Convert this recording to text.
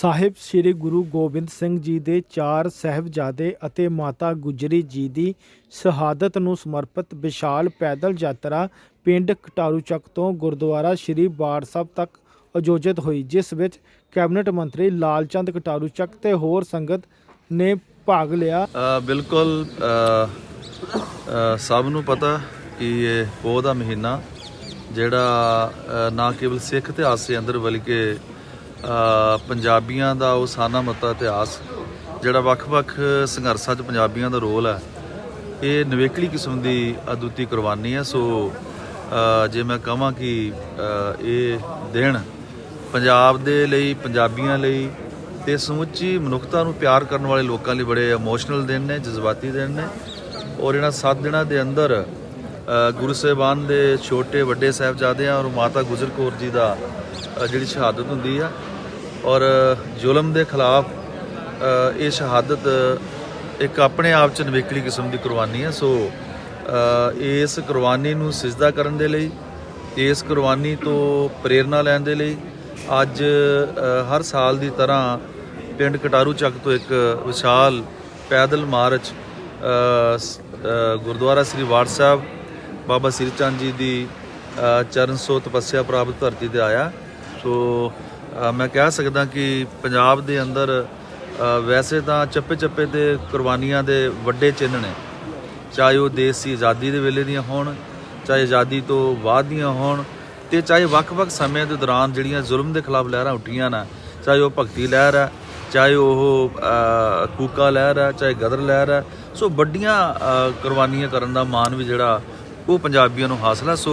ਸਾਹਿਬ ਸ੍ਰੀ ਗੁਰੂ ਗੋਬਿੰਦ ਸਿੰਘ ਜੀ ਦੇ ਚਾਰ ਸਹਿਬਜ਼ਾਦੇ ਅਤੇ ਮਾਤਾ ਗੁਜਰੀ ਜੀ ਦੀ ਸ਼ਹਾਦਤ ਨੂੰ ਸਮਰਪਿਤ ਵਿਸ਼ਾਲ ਪੈਦਲ ਯਾਤਰਾ ਪਿੰਡ ਕਟਾਰੂ ਚੱਕ ਤੋਂ ਗੁਰਦੁਆਰਾ ਸ੍ਰੀ ਬਾੜ ਸਾਹਿਬ ਤੱਕ ਆਯੋਜਿਤ ਹੋਈ, ਜਿਸ ਵਿੱਚ ਕੈਬਨਿਟ ਮੰਤਰੀ ਲਾਲਚੰਦ ਕਟਾਰੂ ਚੱਕ ਤੇ ਹੋਰ ਸੰਗਤ ਨੇ ਭਾਗ ਲਿਆ। ਬਿਲਕੁਲ ਸਭ ਨੂੰ ਪਤਾ ਕਿ ਇਹ ਪੋਹ ਦਾ ਮਹੀਨਾ, ਜਿਹੜਾ ਨਾ ਕੇਵਲ ਸਿੱਖ ਇਤਿਹਾਸ ਦੇ ਅੰਦਰ ਬਲਕਿ ਪੰਜਾਬੀਆਂ ਦਾ ਉਹ ਸਾਨਾ ਮਤਾ ਇਤਿਹਾਸ, ਜਿਹੜਾ ਵੱਖ-ਵੱਖ ਸੰਘਰਸ਼ਾਂ 'ਚ ਪੰਜਾਬੀਆਂ ਦਾ ਰੋਲ ਹੈ, ਇਹ ਨਵੇਕਲੀ ਕਿਸਮ ਦੀ ਅਦੁੱਤੀ ਕੁਰਬਾਨੀ ਹੈ। ਸੋ ਜੇ ਮੈਂ ਕਹਾਂ ਕਿ ਇਹ ਦਿਨ ਪੰਜਾਬ ਦੇ ਲਈ, ਪੰਜਾਬੀਆਂ ਲਈ ਤੇ ਸਮੁੱਚੀ ਮਨੁੱਖਤਾ ਨੂੰ ਪਿਆਰ ਕਰਨ ਵਾਲੇ ਲੋਕਾਂ ਲਈ ਬੜੇ ਇਮੋਸ਼ਨਲ ਦਿਨ ਨੇ, ਜਜ਼ਬਾਤੀ ਦਿਨ ਨੇ। ਔਰ ਇਹਨਾਂ 7 ਦਿਨਾਂ ਦੇ ਅੰਦਰ ਗੁਰੂ ਸਾਹਿਬਾਨ ਦੇ ਛੋਟੇ ਵੱਡੇ ਸਾਹਿਬਜ਼ਾਦਿਆਂ ਔਰ ਮਾਤਾ ਗੁਜਰ ਕੌਰ ਜੀ ਦਾ ਜਿਹੜੀ ਸ਼ਹਾਦਤ ਹੁੰਦੀ ਆ ਔਰ ਜ਼ੁਲਮ ਦੇ ਖਿਲਾਫ ਇਹ ਸ਼ਹਾਦਤ ਇੱਕ ਆਪਣੇ ਆਪ ਚ ਨਵੇਕਲੀ ਕਿਸਮ ਦੀ ਕੁਰਬਾਨੀ ਹੈ। ਸੋ ਇਸ ਕੁਰਬਾਨੀ ਨੂੰ ਸਿਜਦਾ ਕਰਨ ਦੇ ਲਈ, ਇਸ ਕੁਰਬਾਨੀ ਤੋਂ ਪ੍ਰੇਰਣਾ ਲੈਣ ਦੇ ਲਈ ਅੱਜ ਹਰ ਸਾਲ ਦੀ ਤਰ੍ਹਾਂ ਪਿੰਡ ਕਟਾਰੂ ਚੱਕ ਤੋਂ ਇੱਕ ਵਿਸ਼ਾਲ ਪੈਦਲ ਮਾਰਚ ਗੁਰਦੁਆਰਾ ਸ੍ਰੀ ਵਾੜ ਸਾਹਿਬ, ਬਾਬਾ ਸ੍ਰੀ ਚੰਦ ਜੀ ਦੀ ਚਰਨ ਸੋ ਤਪੱਸਿਆ ਪ੍ਰਾਪਤ ਧਰਤੀ ਤੇ ਆਇਆ। ਸੋ ਮੈਂ ਕਹਿ ਸਕਦਾ ਕਿ ਪੰਜਾਬ ਦੇ ਅੰਦਰ ਵੈਸੇ ਤਾਂ ਚੱਪੇ ਚੱਪੇ ਤੇ ਕੁਰਬਾਨੀਆਂ ਦੇ ਵੱਡੇ ਚਿੰਨ੍ਹ ਨੇ। ਚਾਹੇ ਉਹ ਦੇਸ਼ ਦੀ ਆਜ਼ਾਦੀ ਦੇ ਵੇਲੇ ਦੀਆਂ ਹੋਣ, ਚਾਹੇ ਆਜ਼ਾਦੀ ਤੋਂ ਬਾਅਦ ਦੀਆਂ ਹੋਣ, ਤੇ ਚਾਹੇ ਵੱਖ-ਵੱਖ ਸਮਿਆਂ ਦੇ ਦੌਰਾਨ ਜਿਹੜੀਆਂ ਜ਼ੁਲਮ ਦੇ ਖਿਲਾਫ ਲਹਿਰਾਂ ਉੱਠੀਆਂ ਨਾ, ਚਾਹੇ ਉਹ ਭਗਤੀ ਲਹਿਰ ਹੈ, ਚਾਹੇ ਉਹ ਕੂਕਾ ਲਹਿਰ ਹੈ, ਚਾਹੇ ਗਦਰ ਲਹਿਰ ਹੈ, ਸੋ ਵੱਡੀਆਂ ਕੁਰਬਾਨੀਆਂ ਕਰਨ ਦਾ ਮਾਣ ਵੀ ਜਿਹੜਾ ਉਹ ਪੰਜਾਬੀਆਂ ਨੂੰ ਹਾਸਲ ਹੈ। ਸੋ